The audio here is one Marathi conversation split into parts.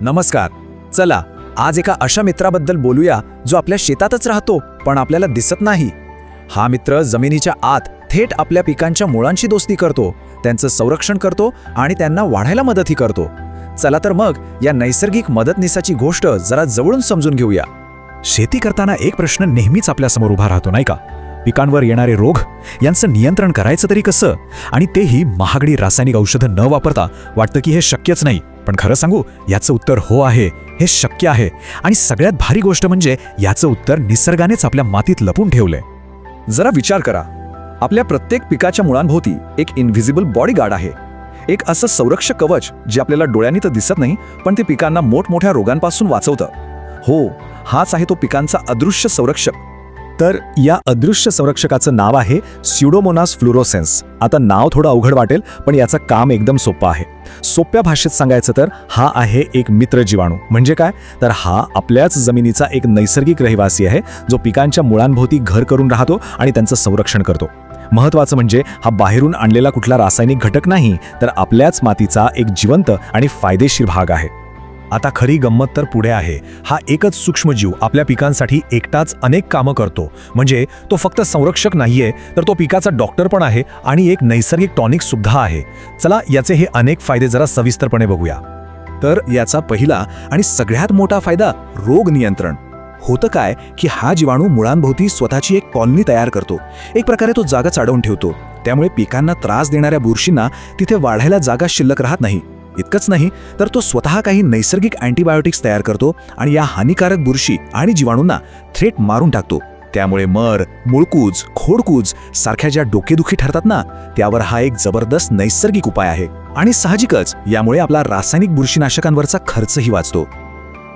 नमस्कार. चला आज एका अशा मित्राबद्दल बोलूया जो आपल्या शेतातच राहतो पण आपल्याला दिसत नाही. हा मित्र जमिनीच्या आत थेट आपल्या पिकांच्या मुळांशी दोस्ती करतो त्यांचं संरक्षण करतो आणि त्यांना वाढायला मदतही करतो. चला तर मग या नैसर्गिक मदतनीसाची गोष्ट जरा जवळून समजून घेऊया. शेती करताना एक प्रश्न नेहमीच आपल्यासमोर उभा राहतो नाही का? पिकांवर येणारे रोग यांचं नियंत्रण करायचं तरी कसं? आणि तेही महागडी रासायनिक औषधं न वापरता वाटतं की हे शक्यच नाही. पण खरं सांगू याचं उत्तर हो आहे हे शक्य आहे. आणि सगळ्यात भारी गोष्ट म्हणजे याचं उत्तर निसर्गानेच आपल्या मातीत लपून ठेवलंय. जरा विचार करा. आपल्या प्रत्येक पिकाच्या मुळांभोवती एक इनव्हिजिबल बॉडीगार्ड आहे. एक असं संरक्षक कवच जे आपल्याला डोळ्यांनी तर दिसत नाही पण ते पिकांना मोठमोठ्या रोगांपासून वाचवतं. हो हाच आहे तो पिकांचा अदृश्य संरक्षक. तर या अदृश्य संरक्षकाचं नाव आहे स्युडोमोनास फ्लुरोसेन्स आता नाव थोडं अवघड वाटेल पण याचं काम एकदम सोपं आहे. सोप्या भाषेत सांगायचं तर हा आहे एक मित्र जीवाणू. म्हणजे काय? तर हा आपल्याच जमिनीचा एक नैसर्गिक रहिवासी आहे जो पिकांच्या मुळांभोवती घर करून राहतो आणि त्यांचं संरक्षण करतो. महत्वाचं म्हणजे हा बाहेरून आणलेला कुठला रासायनिक घटक नाही तर आपल्याच मातीचा एक जिवंत आणि फायदेशीर भाग आहे. आता खरी गंमत तर पुढे आहे. हा एकच सूक्ष्मजीव आपल्या पिकांसाठी एकटाच अनेक कामं करतो. म्हणजे तो फक्त संरक्षक नाहीये तर तो पिकाचा डॉक्टर पण आहे आणि एक नैसर्गिक टॉनिक सुद्धा आहे. चला याचे हे अनेक फायदे जरा सविस्तरपणे बघूया. तर याचा पहिला आणि सगळ्यात मोठा फायदा रोग नियंत्रण. होतं काय की हा जीवाणू मुळांभोवती स्वतःची एक कॉलनी तयार करतो. एक प्रकारे तो जागा चाडवून ठेवतो. त्यामुळे पिकांना त्रास देणाऱ्या बुरशींना तिथे वाढायला जागा शिल्लक राहत नाही. इतकंच नाही तर तो स्वतः काही नैसर्गिक अँटीबायोटिक्स तयार करतो आणि या हानिकारक बुरशी आणि जीवाणूंना थेट मारून टाकतो. त्यामुळे मर मुळकूज खोडकूज सारख्या ज्या डोकेदुखी ठरतात ना त्यावर हा एक जबरदस्त नैसर्गिक उपाय आहे. आणि साहजिकच यामुळे आपला रासायनिक बुरशीनाशकांवरचा खर्चही वाचतो.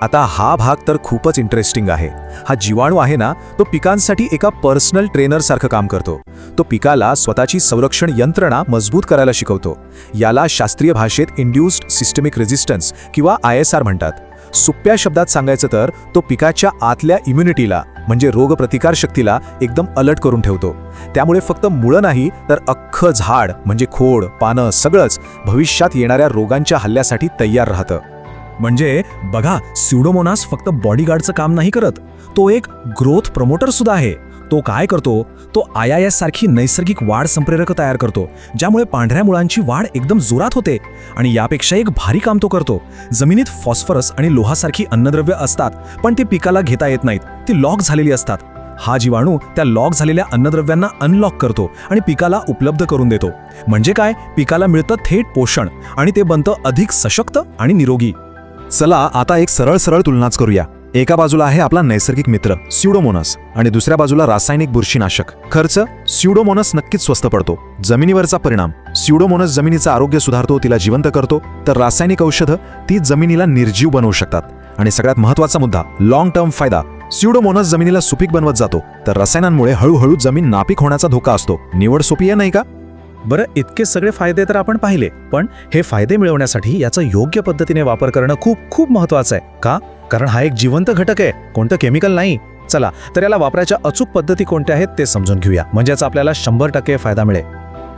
आता हा भाग तर खूपच इंटरेस्टिंग आहे. हा जीवाणू आहे ना तो पिकांसाठी एका पर्सनल ट्रेनरसारखं काम करतो. तो पिकाला स्वतःची संरक्षण यंत्रणा मजबूत करायला शिकवतो. याला शास्त्रीय भाषेत इंड्युस्ड सिस्टमिक रेझिस्टन्स किंवा आय एस आर म्हणतात. सोप्या शब्दात सांगायचं तर तो पिकाच्या आतल्या इम्युनिटीला म्हणजे रोगप्रतिकार शक्तीला एकदम अलर्ट करून ठेवतो. त्यामुळे फक्त मुळं नाही तर अख्खं झाड म्हणजे खोड पानं सगळंच भविष्यात येणाऱ्या रोगांच्या हल्ल्यासाठी तयार राहतं. म्हणजे बघा स्युडोमोनास फक्त बॉडीगार्डचं काम नाही करत. तो एक ग्रोथ प्रमोटर सुद्धा आहे. तो काय करतो? तो आय आय एस सारखी नैसर्गिक वाढ संप्रेरक तयार करतो ज्यामुळे पांढऱ्या मुळांची वाढ एकदम जोरात होते आणि यापेक्षा एक भारी काम तो करतो. जमिनीत फॉस्फरस आणि लोहासारखी अन्नद्रव्य असतात पण ते पिकाला घेता येत नाहीत ती लॉक झालेली असतात. हा जीवाणू त्या लॉक झालेल्या अन्नद्रव्यांना अनलॉक करतो आणि पिकाला उपलब्ध करून देतो. म्हणजे काय? पिकाला मिळतं थेट पोषण आणि ते बनतं अधिक सशक्त आणि निरोगी. चला आता एक सरळ सरळ तुलनाच करूया. एका बाजूला आहे आपला नैसर्गिक मित्र स्युडोमोनस आणि दुसऱ्या बाजूला रासायनिक बुरशीनाशक. खर्च? स्युडोमोनस नक्कीच स्वस्त पडतो. जमिनीवरचा परिणाम? स्युडोमोनस जमिनीचं आरोग्य सुधारतो तिला जिवंत करतो तर रासायनिक औषधं ती जमिनीला निर्जीव बनवू शकतात. आणि सगळ्यात महत्त्वाचा मुद्दा लॉंग टर्म फायदा. स्युडोमोनस जमिनीला सुपीक बनवत जातो तर रसायनांमुळे हळूहळू जमीन नापीक होण्याचा धोका असतो. निवड सोपी आहे नाही का? बरं इतके सगळे फायदे तर आपण पाहिले पण हे फायदे मिळवण्यासाठी याचा योग्य पद्धतीने वापर करणं खूप खूप महत्वाचं आहे. का? कारण हा एक जिवंत घटक आहे कोणतं केमिकल नाही. चला तर याला वापरायच्या अचूक पद्धती कोणत्या आहेत ते समजून घेऊया. म्हणजेच आपल्याला शंभर टक्के फायदा मिळेल.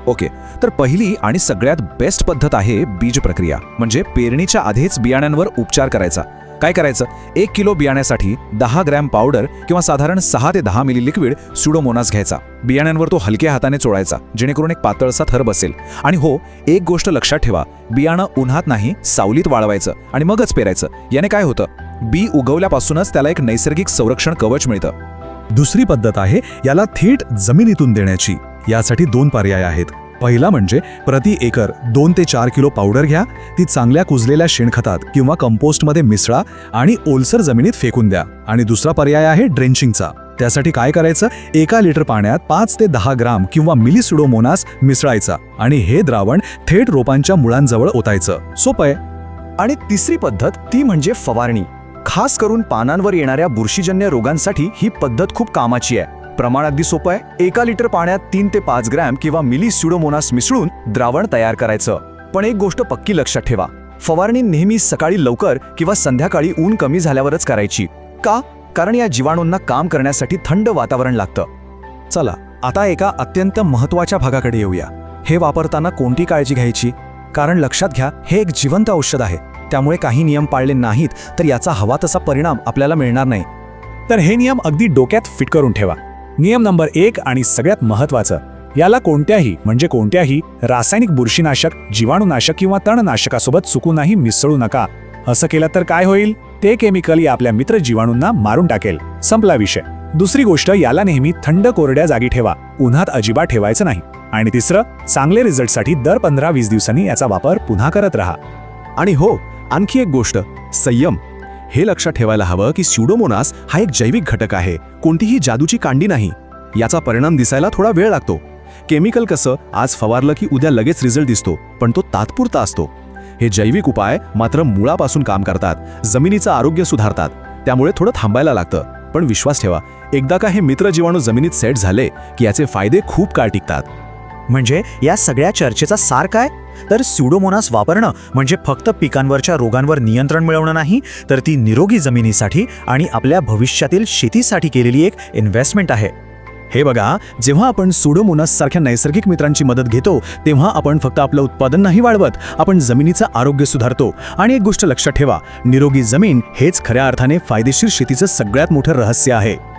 ओके तर पहिली आणि सगळ्यात बेस्ट पद्धत आहे बीज प्रक्रिया म्हणजे पेरणीच्या आधीच बियाण्यांवर उपचार करायचा. काय करायचं? एक किलो बियाण्यासाठी दहा ग्रॅम पावडर किंवा साधारण सहा ते दहा मिली लिक्विड सुडोमोनास घ्यायचा. बियाण्यांवर तो हलक्या हाताने चोळायचा जेणेकरून एक पातळसा थर बसेल. आणि हो एक गोष्ट लक्षात ठेवा बियाणं उन्हात नाही सावलीत वाळवायचं आणि मगच पेरायचं. याने काय होतं? बी उगवल्यापासूनच त्याला एक नैसर्गिक संरक्षण कवच मिळतं. दुसरी पद्धत आहे याला थेट जमिनीतून देण्याची. यासाठी दोन पर्याय आहेत. पहिला म्हणजे प्रति एकर दोन ते चार किलो पावडर घ्या ती चांगल्या कुजलेल्या शेणखतात किंवा कंपोस्टमध्ये मिसळा आणि ओलसर जमिनीत फेकून द्या. आणि दुसरा पर्याय आहे ड्रेंचिंगचा. त्यासाठी काय करायचं? एका लिटर पाण्यात पाच ते दहा ग्राम किंवा मिलीसुडोमोनास मिसळायचा आणि हे द्रावण थेट रोपांच्या मुळांजवळ ओतायचं. सोपं आहे. आणि तिसरी पद्धत ती म्हणजे फवारणी. खास करून पानांवर येणाऱ्या बुरशीजन्य रोगांसाठी ही पद्धत खूप कामाची आहे. प्रमाण अगदी सोपं आहे. एका लिटर पाण्यात तीन ते पाच ग्रॅम किंवा मिली स्युडोमोनास मिसळून द्रावण तयार करायचं. पण एक गोष्ट पक्की लक्षात ठेवा. फवारणी नेहमी सकाळी लवकर किंवा संध्याकाळी ऊन कमी झाल्यावरच करायची. का? कारण या जीवाणूंना काम करण्यासाठी थंड वातावरण लागतं. चला आता एका अत्यंत महत्त्वाच्या भागाकडे येऊया. हे वापरताना कोणती काळजी घ्यायची? कारण लक्षात घ्या हे एक जिवंत औषध आहे. त्यामुळे काही नियम पाळले नाहीत तर याचा हवा तसा परिणाम आपल्याला मिळणार नाही. तर हे नियम अगदी डोक्यात फिट करून ठेवा. नियम नंबर एक आणि सगळ्यात महत्त्वाचं याला कोणत्याही म्हणजे कोणत्याही रासायनिक बुरशीनाशक जीवाणूनाशक किंवा तणनाशकासोबत चुकूनही मिसळू नका. असं केलं तर काय होईल? ते केमिकल या आपल्या मित्र जीवाणूंना मारून टाकेल. संपला विषय. दुसरी गोष्ट याला नेहमी थंड कोरड्या जागी ठेवा. उन्हात अजिबात ठेवायचं नाही. आणि तिसरं चांगले रिझल्टसाठी दर पंधरा वीस दिवसांनी याचा वापर पुन्हा करत राहा. आणि हो आणखी एक गोष्ट संयम. हे लक्षात ठेवायला हवं की स्युडोमोनास हा एक जैविक घटक आहे. कोणतीही जादूची कांडी नाही. याचा परिणाम दिसायला थोडा वेळ लागतो. केमिकल कसं आज फवारलं की उद्या लगेच रिझल्ट दिसतो पण तो तात्पुरता असतो. हे जैविक उपाय मात्र मुळापासून काम करतात. जमिनीचं आरोग्य सुधारतात. त्यामुळे थोडं थांबायला लागतं. पण विश्वास ठेवा एकदा का हे मित्र जीवाणू जमिनीत सेट झाले की याचे फायदे खूप काळ टिकतात. म्हणजे या सगळ्या चर्चेचा सार काय? तर स्युडोमोनास वापरणं म्हणजे फक्त पिकांवरच्या रोगांवर नियंत्रण मिळवणं नाही तर ती निरोगी जमिनीसाठी आणि आपल्या भविष्यातील शेतीसाठी केलेली एक इन्व्हेस्टमेंट आहे. हे बघा जेव्हा आपण सुडोमोनस सारख्या नैसर्गिक मित्रांची मदत घेतो तेव्हा आपण फक्त आपलं उत्पादन नाही वाढवत आपण जमिनीचं आरोग्य सुधारतो. आणि एक गोष्ट लक्षात ठेवा निरोगी जमीन हेच खऱ्या अर्थाने फायदेशीर शेतीचं सगळ्यात मोठं रहस्य आहे.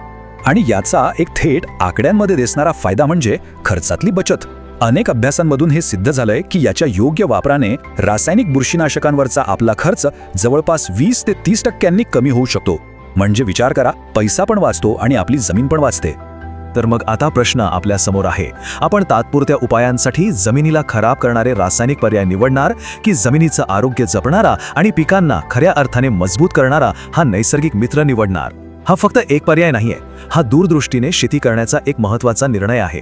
आणि याचा एक थेट आकड्यांमध्ये दिसणारा फायदा म्हणजे खर्चातली बचत. अनेक अभ्यासांमधून हे सिद्ध झालंय की याच्या योग्य वापराने रासायनिक बुरशीनाशकांवरचा आपला खर्च जवळपास वीस ते तीस टक्क्यांनी कमी होऊ शकतो. म्हणजे विचार करा पैसा पण वाचतो आणि आपली जमीन पण वाचते. तर मग आता प्रश्न आपल्यासमोर आहे. आपण तात्पुरत्या उपायांसाठी जमिनीला खराब करणारे रासायनिक पर्याय निवडणार की जमिनीचं आरोग्य जपणारा आणि पिकांना खऱ्या अर्थाने मजबूत करणारा हा नैसर्गिक मित्र निवडणार? हा फक्त एक पर्याय नाहीये. हा दूरदृष्टीने शेती करण्याचा एक महत्त्वाचा निर्णय आहे.